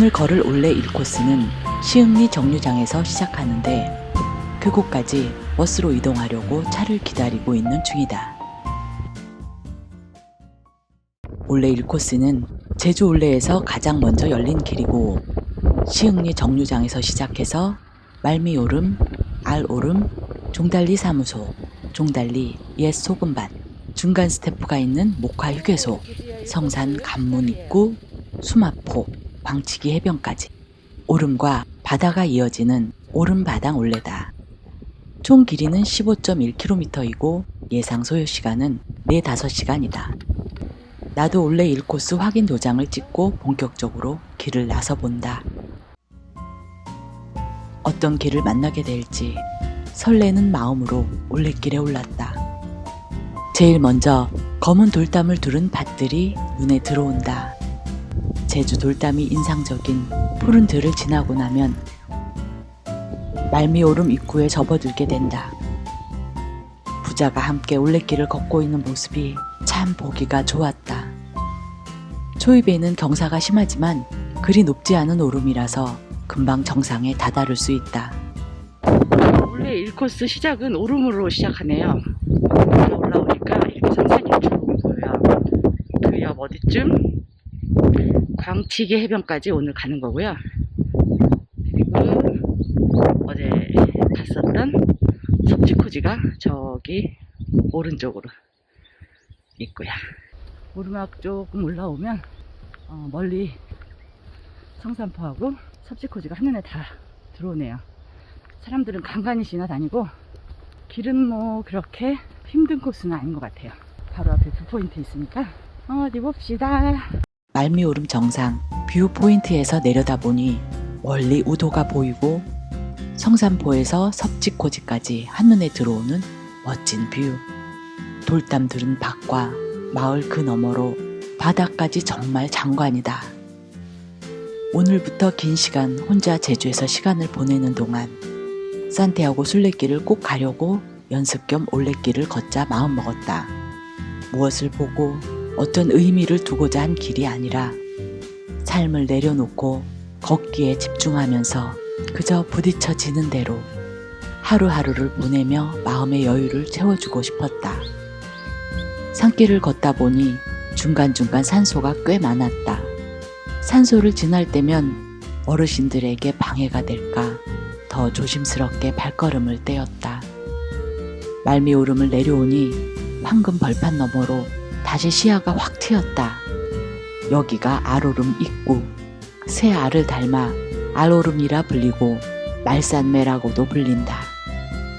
오늘 걸을 올레 1코스는 시흥리 정류장에서 시작하는데 그곳까지 버스로 이동하려고 차를 기다리고 있는 중이다. 올레 1코스는 제주 올레에서 가장 먼저 열린 길이고 시흥리 정류장에서 시작해서 말미오름, 알오름, 종달리 사무소, 종달리 옛 소금밭, 중간 스태프가 있는 목화 휴게소, 성산 간문 입구, 수마포, 광치기 해변까지 오름과 바다가 이어지는 오름바당 올레다. 총 길이는 15.1km이고 예상 소요 시간은 4, 5시간이다. 나도 올레 1코스 확인 도장을 찍고 본격적으로 길을 나서 본다. 어떤 길을 만나게 될지 설레는 마음으로 올레길에 올랐다. 제일 먼저 검은 돌담을 두른 밭들이 눈에 들어온다. 제주 돌담이 인상적인 푸른 들을 지나고 나면 말미오름 입구에 접어들게 된다. 부자가 함께 올레길을 걷고 있는 모습이 참 보기가 좋았다. 초입에는 경사가 심하지만 그리 높지 않은 오름이라서 금방 정상에 다다를 수 있다. 원래 1코스 시작은 오름으로 시작하네요. 올라오니까 이렇게 성산이 쭉 보여요. 그 옆 어디쯤? 광치기 해변까지 오늘 가는 거고요. 그리고 어제 갔었던 섭지코지가 저기 오른쪽으로 있고요. 오르막 조금 올라오면 어, 멀리 성산포하고 섭지코지가 한눈에 다 들어오네요. 사람들은 간간히 지나다니고 길은 뭐 그렇게 힘든 코스는 아닌 것 같아요. 바로 앞에 뷰포인트 있으니까 어디 봅시다. 말미오름 정상 뷰 포인트에서 내려다보니 멀리 우도가 보이고 성산포에서 섭지코지까지 한눈에 들어오는 멋진 뷰. 돌담 들은 밭과 마을 그 너머로 바다까지 정말 장관이다. 오늘부터 긴 시간 혼자 제주에서 시간을 보내는 동안 산티아고 순례길을 꼭 가려고 연습 겸 올레길을 걷자 마음먹었다. 무엇을 보고 어떤 의미를 두고자 한 길이 아니라 삶을 내려놓고 걷기에 집중하면서 그저 부딪혀지는 대로 하루하루를 보내며 마음의 여유를 채워주고 싶었다. 산길을 걷다 보니 중간중간 산소가 꽤 많았다. 산소를 지날 때면 어르신들에게 방해가 될까 더 조심스럽게 발걸음을 떼었다. 말미오름을 내려오니 황금 벌판 너머로 다시 시야가 확 트였다. 여기가 알오름 입구. 새 알을 닮아 알오름이라 불리고 말산매라고도 불린다.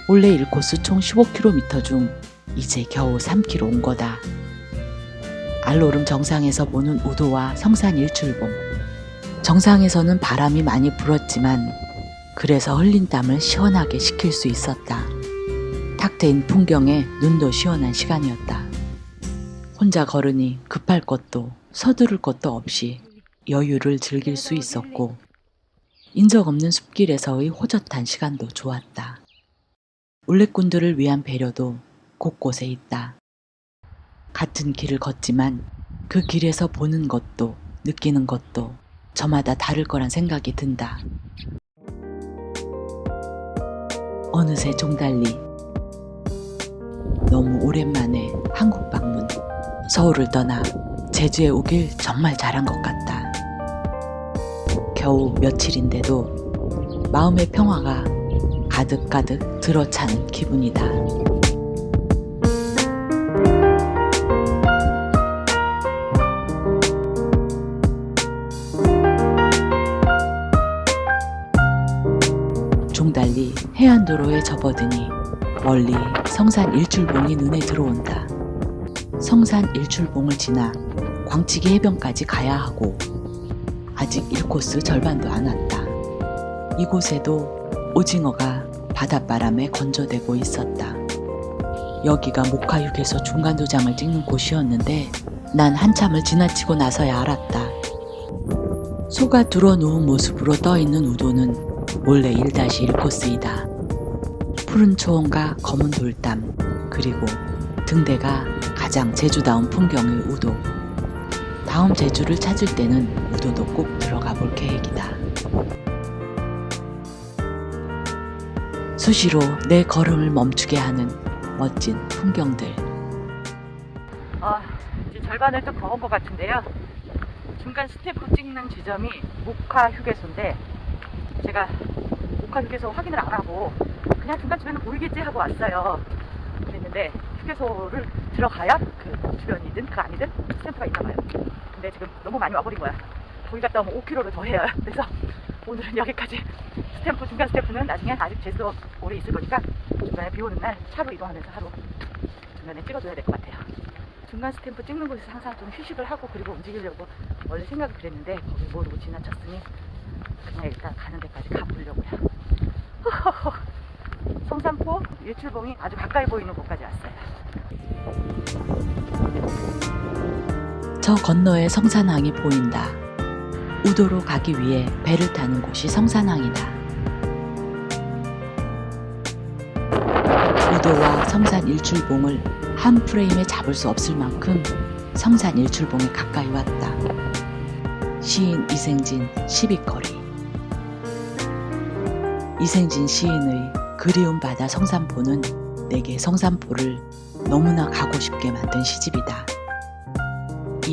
원래 1코스 총 15km 중 이제 겨우 3km 온 거다. 알오름 정상에서 보는 우도와 성산 일출봉. 정상에서는 바람이 많이 불었지만 그래서 흘린 땀을 시원하게 식힐 수 있었다. 탁 트인 풍경에 눈도 시원한 시간이었다. 혼자 걸으니 급할 것도 서두를 것도 없이 여유를 즐길 수 있었고 인적 없는 숲길에서의 호젓한 시간도 좋았다. 올레꾼들을 위한 배려도 곳곳에 있다. 같은 길을 걷지만 그 길에서 보는 것도 느끼는 것도 저마다 다를 거란 생각이 든다. 어느새 종달리 너무 오랜만에 한국 방문 서울을 떠나 제주에 오길 정말 잘한 것 같다. 겨우 며칠인데도 마음의 평화가 가득가득 들어차는 기분이다. 종달리 해안도로에 접어드니 멀리 성산 일출봉이 눈에 들어온다. 성산 일출봉을 지나 광치기 해변까지 가야 하고 아직 1코스 절반도 안 왔다. 이곳에도 오징어가 바닷바람에 건조되고 있었다. 여기가 목화육에서 중간 도장을 찍는 곳이었는데 난 한참을 지나치고 나서야 알았다. 소가 들어 누운 모습으로 떠 있는 우도는 원래 1-1 코스이다. 푸른 초원과 검은 돌담 그리고 등대가 가장 제주다운 풍경의 우도. 다음 제주를 찾을 때는 우도도 꼭 들어가 볼 계획이다. 수시로 내 걸음을 멈추게 하는 멋진 풍경들. 아, 이제 절반을 좀 걸은 것 같은데요. 중간 스탬프 찍는 지점이 목화 휴게소인데 제가 목화 휴게소 확인을 안 하고 그냥 중간중간에 보이겠지 하고 왔어요. 그랬는데 휴게소를 들어가야 그 주변이든 그 아니든 스탬프가 있나 봐요. 근데 지금 너무 많이 와버린 거야. 거기 갔다 오면 5km를 더 해요. 그래서 오늘은 여기까지 스탬프 중간 스탬프는 나중에 아직 제수 오래 있을 거니까 중간에 비 오는 날 차로 이동하면서 하루 중간에 찍어줘야 될 것 같아요. 중간 스탬프 찍는 곳에서 항상 좀 휴식을 하고 그리고 움직이려고 원래 생각이 그랬는데 거기 모르고 지나쳤으니 그냥 일단 가는 데까지 가보려고요. 성산포 일출봉이 아주 가까이 보이는 곳까지 왔어요. 저 건너에 성산항이 보인다. 우도로 가기 위해 배를 타는 곳이 성산항이다. 우도와 성산 일출봉을 한 프레임에 잡을 수 없을 만큼 성산 일출봉에 가까이 왔다. 시인 이생진 12거리 이생진 시인의 그리움 바다 성산포는 내게 성산포를 너무나 가고 싶게 만든 시집이다.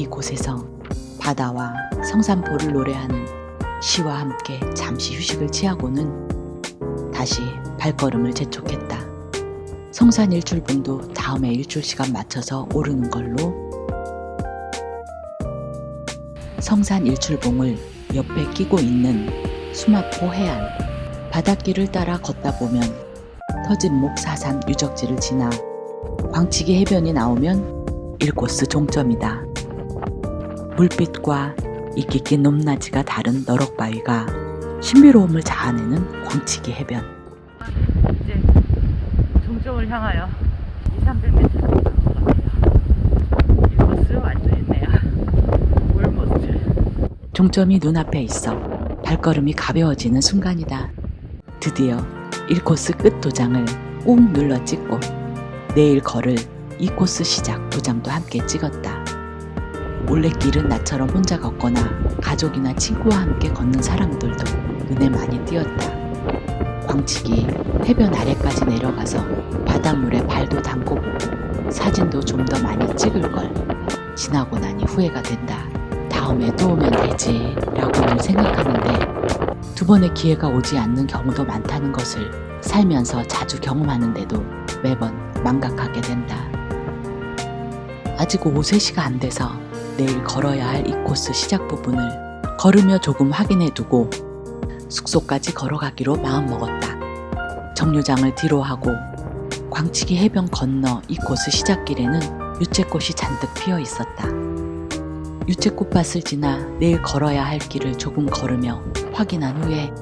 이곳에서 바다와 성산포를 노래하는 시와 함께 잠시 휴식을 취하고는 다시 발걸음을 재촉했다. 성산 일출봉도 다음에 일출 시간 맞춰서 오르는 걸로 성산 일출봉을 옆에 끼고 있는 수마포 해안 바닷길을 따라 걷다 보면 터진목 사산 유적지를 지나 광치기 해변이 나오면 1코스 종점이다. 물빛과 이끼 낀 높낮이가 다른 너럭바위가 신비로움을 자아내는 광치기 해변. 이제 종점을 향하여 2, 300m 정도 걸어요. 이 코스 완전 있네요. 올모스트. 종점이 눈앞에 있어 발걸음이 가벼워지는 순간이다. 드디어 1코스 끝 도장을 꾹 눌러 찍고 내일 걸을 2코스 시작 도장도 함께 찍었다. 올레길은 나처럼 혼자 걷거나 가족이나 친구와 함께 걷는 사람들도 눈에 많이 띄었다. 광치기 해변 아래까지 내려가서 바닷물에 발도 담고 보고 사진도 좀 더 많이 찍을 걸. 지나고 나니 후회가 된다. 다음에 또 오면 되지 라고는 생각하는데 두 번의 기회가 오지 않는 경우도 많다는 것을 살면서 자주 경험하는데도 매번 망각하게 된다. 아직 5세시가 안 돼서 내일 걸어야 할 이 코스 시작 부분을 걸으며 조금 확인해 두고 숙소까지 걸어가기로 마음먹었다. 정류장을 뒤로 하고 광치기 해변 건너 이 코스 시작길에는 유채꽃이 잔뜩 피어 있었다. 유채꽃밭을 지나 내일 걸어야 할 길을 조금 걸으며 확인한 후에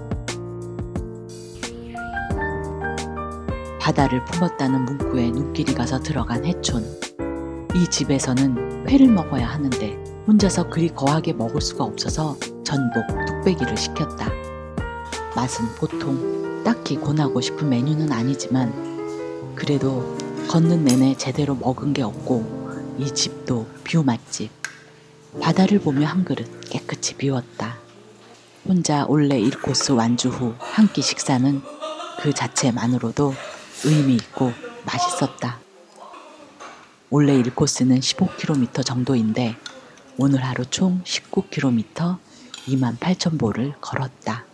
바다를 품었다는 문구에 눈길이 가서 들어간 해촌. 이 집에서는 회를 먹어야 하는데 혼자서 그리 거하게 먹을 수가 없어서 전복, 뚝배기를 시켰다. 맛은 보통 딱히 권하고 싶은 메뉴는 아니지만 그래도 걷는 내내 제대로 먹은 게 없고 이 집도 뷰 맛집. 바다를 보며 한 그릇 깨끗이 비웠다. 혼자 올레 1코스 완주 후 한 끼 식사는 그 자체만으로도 의미 있고 맛있었다. 원래 1코스는 15km 정도인데 오늘 하루 총 19km 2만 8천 보를 걸었다.